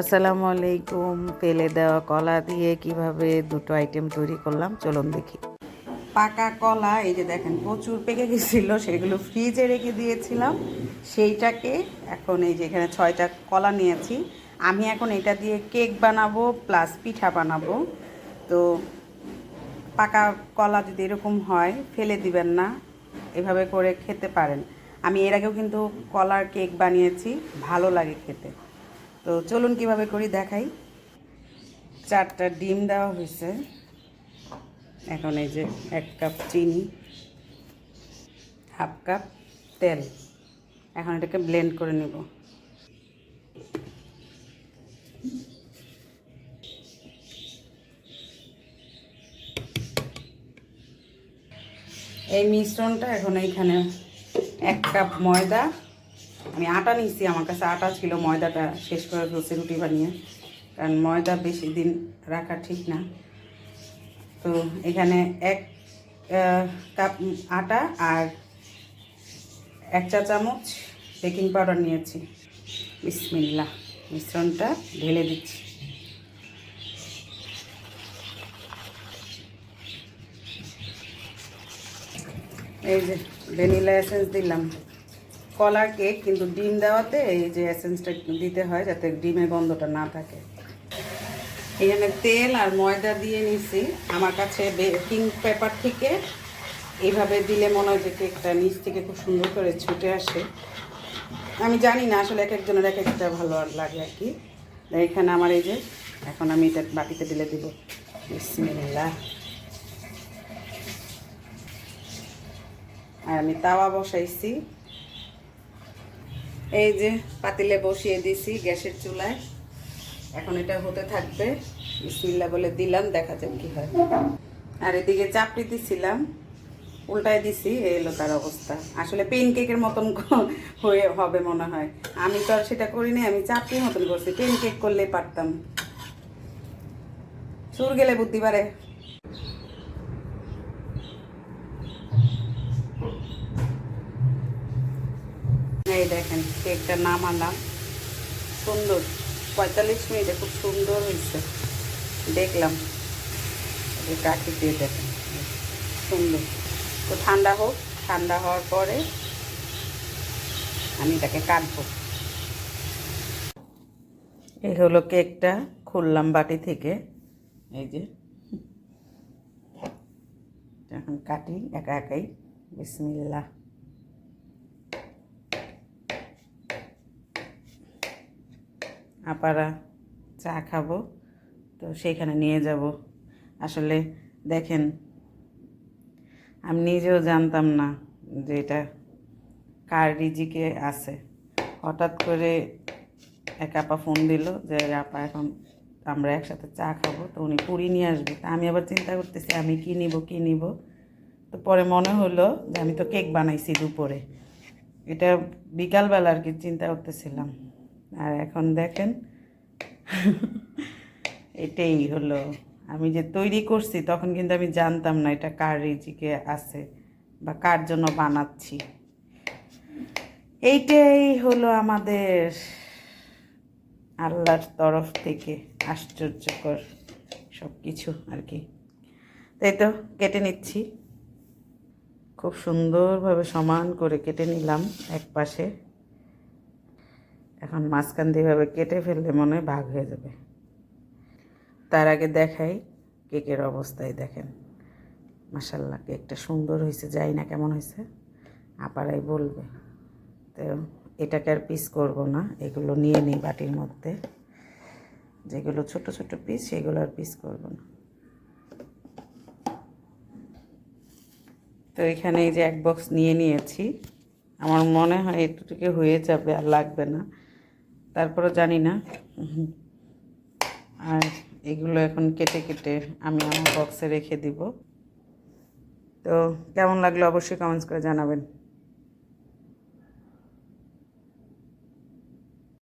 আসসালামু আলাইকুম ফেলে দেওয়া কলা দিয়ে কীভাবে দুটো আইটেম তৈরি করলাম, চলুন দেখি। পাকা কলা, এই যে দেখেন, প্রচুর পেকে গেছিল, সেগুলো ফ্রিজে রেখে দিয়েছিলাম। সেইটাকে এখন এই যে এখানে ছয়টা কলা নিয়েছি। আমি এখন এটা দিয়ে কেক বানাবো প্লাস পিঠা বানাবো। তো পাকা কলা যদি এরকম হয়, ফেলে দিবেন না, এভাবে করে খেতে পারেন। আমি এর আগেও কিন্তু কলার কেক বানিয়েছি, ভালো লাগে খেতে। তো চলুন কীভাবে করি দেখাই। চারটা ডিম দেওয়া হয়েছে। এখন এই যে এক কাপ চিনি, হাফ কাপ তেল। এখন এটাকে ব্লেন্ড করে নেব। এই মিশ্রণটা এখন এইখানে এক কাপ ময়দা আমি আটা নিয়েছি, আমার কাছে আটা ছিল, ময়দাটা শেষ করে ফেলছি রুটি বানিয়ে। কারণ ময়দা বেশি দিন রাখা ঠিক না। তো এখানে এক কাপ আটা আর এক চা চামচ বেকিং পাউডার নিয়েছি। বিসমিল্লা, মিশ্রণটা ঢেলে দিচ্ছি। এই যে, ভ্যানিলা এসেন্স দিলাম। কলার কেক, কিন্তু ডিম দেওয়াতে এই যে এসেন্সটা দিতে হয় যাতে ডিমের গন্ধটা না থাকে। এখানে তেল আর ময়দা দিয়ে নিছি। আমার কাছে বেকিং পেপার থেকে এইভাবে দিলে মনে হয় যে কেকটা নিচ থেকে খুব সুন্দর করে ছুটে আসে। আমি জানি না আসলে এক একজনের এক একটা ভালো লাগে আর কি। এখানে আমার এই যে, এখন আমি এটা বাটিতে ঢেলে দিব। বিসমিল্লাহ। আর আমি তাওয়া বসাইছি। এই যে পাতিলে বসিয়ে দিছি গ্যাসের চুলায়। এখন এটা হতে থাকবে। বিসমিল্লা বলে দিলাম, দেখা যাক কি হয়। আর এদিকে চাপড়ি দিছিলাম, উল্টায় দিছি এলো তার অবস্থা। আসলে পেন কেকের মতন হয়ে হবে মনে হয়। আমি তো আর সেটা করিনি, আমি চাপড়ির মতন করছি। পেন কেক করলে পারতাম। সুর গেলে বুদ্ধি পারে এই দেখেন, কেকটা নামালাম। সুন্দর। পঁয়তাল্লিশ মিনিটে খুব সুন্দর হয়েছে। দেখলাম। কাঠি দিয়ে দেখেন। সুন্দর। তো ঠান্ডা হোক, ঠান্ডা হওয়ার পরে আমি এটাকে কাটবো। এই হলো কেকটা খুললাম বাটি থেকে। এই যে। এখন কাটি, একা একাই। বিসমিল্লাহ। আপারা চা খাব, তো সেইখানে নিয়ে যাব। আসলে দেখেন, আমি নিজেও জানতাম না যে এটা কার রিজিকে আছে। হঠাৎ করে এক আপা ফোন দিল যে আপা, এখন আমরা একসাথে চা খাব। তো উনি পুরি নিয়ে আসবে। তা আমি আবার চিন্তা করতেছি, আমি কী নিব কী নিব? তো পরে মনে হলো যে, আমি তো কেক বানাইছি দুপুরে। এটা বিকালবেলা আর কি চিন্তা করতেছিলাম। আর এখন দেখেন, এটাই হলো। আমি যে তৈরি করছি, তখন কিন্তু আমি জানতাম না এটা কার রিজিকে আছে বা কার জন্য বানাচ্ছি। এইটাই হলো আমাদের আল্লাহর তরফ থেকে আশ্চর্যকর সব কিছু আর কি। তাই তো, কেটে নিচ্ছি। খুব সুন্দরভাবে সমান করে কেটে নিলাম এক পাশে এখন মাঝখান দিয়ে কেটে ফেললে মনে হয় ভাগ হয়ে যাবে। তার আগে দেখাই কেকের অবস্থায় দেখেন। মাসাল্লাহ কেকটা সুন্দর হয়েছে যাই না কেমন হয়েছে। আপারাই বলবে, তো এটাকে আর পিস করব না, এগুলো নিয়ে নিই বাটির মধ্যে। যেগুলো ছোট ছোট পিস সেগুলো আর পিস করব না। তো এখানে এই যে এক বক্স নিয়ে নিয়েছি। আমার মনে হয় এটুটুকু হয়ে যাবে আর লাগবে না। তারপরে জানি না। আর এগুলো এখন কেটে কেটে আমি আমার বক্সে রেখে দিব। তো কেমন লাগল অবশ্যই কমেন্টস করে জানাবেন।